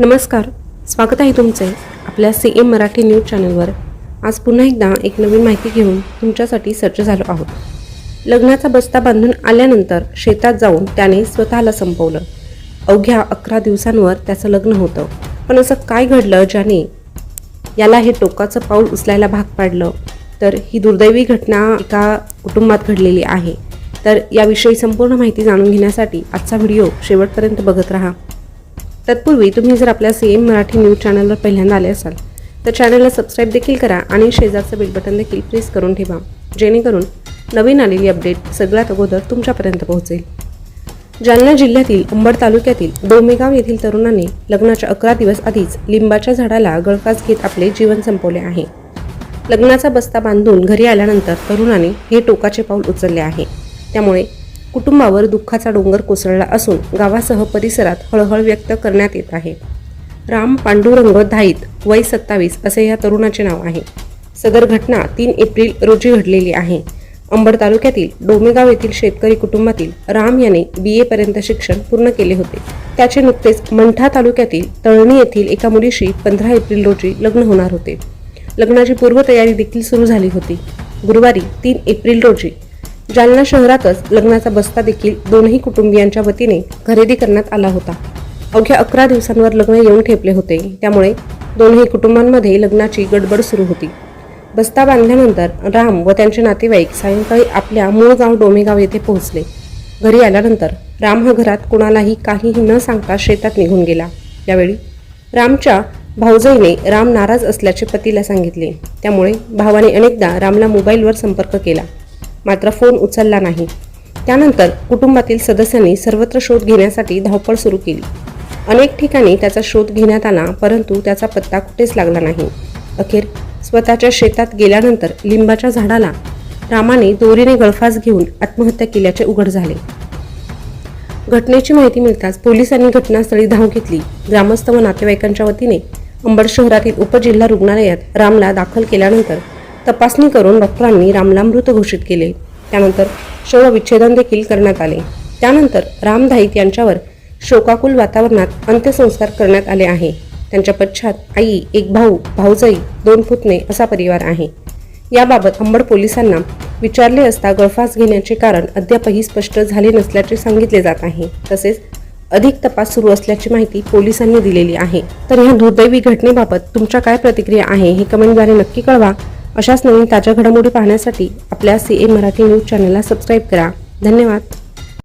नमस्कार स्वागत आहे तुमचे आपल्या सी एम मराठी न्यूज चॅनलवर. आज पुन्हा एकदा एक नवीन माहिती घेऊन तुमच्यासाठी सज्ज झालो आहोत. लग्नाचा बस्ता बांधून आल्यानंतर शेतात जाऊन त्याने स्वतःला संपवलं. अवघ्या अकरा दिवसांवर त्याचं लग्न होतं. पण असं काय घडलं ज्याने याला हे टोकाचं पाऊल उचलायला भाग पाडलं? तर ही दुर्दैवी घटना एका कुटुंबात घडलेली आहे. तर याविषयी संपूर्ण माहिती जाणून घेण्यासाठी आजचा व्हिडिओ शेवटपर्यंत बघत राहा. तत्पूर्वी तुम्ही जर आपल्या सी एम मराठी न्यूज चॅनलवर पहिल्यांदा आले असाल तर चॅनलला सबस्क्राईब देखील करा आणि शेजारचं बेल बटन देखील प्रेस करून ठेवा जेणेकरून नवीन आलेली अपडेट सगळ्यात अगोदर तुमच्यापर्यंत पोहोचेल. जालना जिल्ह्यातील अंबड तालुक्यातील डोमेगाव येथील तरुणाने लग्नाच्या अकरा दिवस आधीच लिंबाच्या झाडाला गळफास घेत आपले जीवन संपवले आहे. लग्नाचा बस्ता बांधून घरी आल्यानंतर तरुणाने हे टोकाचे पाऊल उचलले आहे. त्यामुळे कुटुंबावर दुःखाचा डोंगर कोसळला असून गावासह परिसरात हळहळ व्यक्त करण्यात येत आहे. राम पांडुरंग धाईत वय सत्तावीस असे या तरुणाचे नाव आहे. सदर घटना तीन एप्रिल रोजी घडलेली आहे. अंबड तालुक्यातील डोमेगाव येथील शेतकरी कुटुंबातील राम याने बी एपर्यंत शिक्षण पूर्ण केले होते. त्याचे नुकतेच मंठा तालुक्यातील तळणी येथील एका मुलीशी पंधरा एप्रिल रोजी लग्न होणार होते. लग्नाची पूर्वतयारी देखील सुरू झाली होती. गुरुवारी तीन एप्रिल रोजी जालना शहरातच लग्नाचा बस्ता देखील दोनही कुटुंबियांच्या वतीने खरेदी करण्यात आला होता. अवघ्या अकरा दिवसांवर लग्न येऊन ठेपले होते. त्यामुळे दोनही कुटुंबांमध्ये लग्नाची गडबड सुरू होती. बस्ता बांधल्यानंतर राम व त्यांचे नातेवाईक सायंकाळी आपल्या मूळ गाव डोमेगाव येथे पोहोचले. घरी आल्यानंतर राम हा घरात कोणालाही काहीही न सांगता शेतात निघून गेला. यावेळी रामच्या भाऊजाईने राम नाराज असल्याचे पतीला सांगितले. त्यामुळे भावाने अनेकदा रामला मोबाईलवर संपर्क केला. मात्र फोन उचलला नाही. त्यानंतर कुटुंबातील सदस्यांनी सर्वत्र शोध घेण्यासाठी धावपळ सुरू केली. अनेक ठिकाणी त्याचा शोध घेण्यात आला परंतु त्याचा पत्ता कुठेच लागला नाही. अखेर स्वतःच्या शेतात गेल्यानंतर लिंबाच्या झाडाला रामाने दोरीने गळफास घेऊन आत्महत्या केल्याचे उघड झाले. घटनेची माहिती मिळताच पोलिसांनी घटनास्थळी धाव घेतली. ग्रामस्थ व नातेवाईकांच्या वतीने अंबड शहरातील उपजिल्हा रुग्णालयात रामला दाखल केल्यानंतर तपासणी करून डॉक्टरांनी रामला मृत घोषित केले. त्यानंतर शवविच्छेदन देखील करण्यात आले. त्यानंतर राम धाईत यांच्यावर शोकाकुल वातावरणात अंत्यसंस्कार करण्यात आले आहे. त्यांच्या पश्चात आई एक भाऊ भाऊजाई दोन पुतणे असा परिवार आहे. याबाबत अंबड पोलिसांना विचारले असता गळफास घेण्याचे कारण अद्यापही स्पष्ट झाले नसल्याचे सांगितले जात आहे. तसेच अधिक तपास सुरू असल्याची माहिती पोलिसांनी दिलेली आहे. तर ह्या दुर्दैवी घटनेबाबत तुमच्या काय प्रतिक्रिया आहे हे कमेंटद्वारे नक्की कळवा. अशाच नवीन ताज्या घडामोडी पाहण्यासाठी आपल्या सी ए मराठी न्यूज चॅनलला सबस्क्राईब करा. धन्यवाद.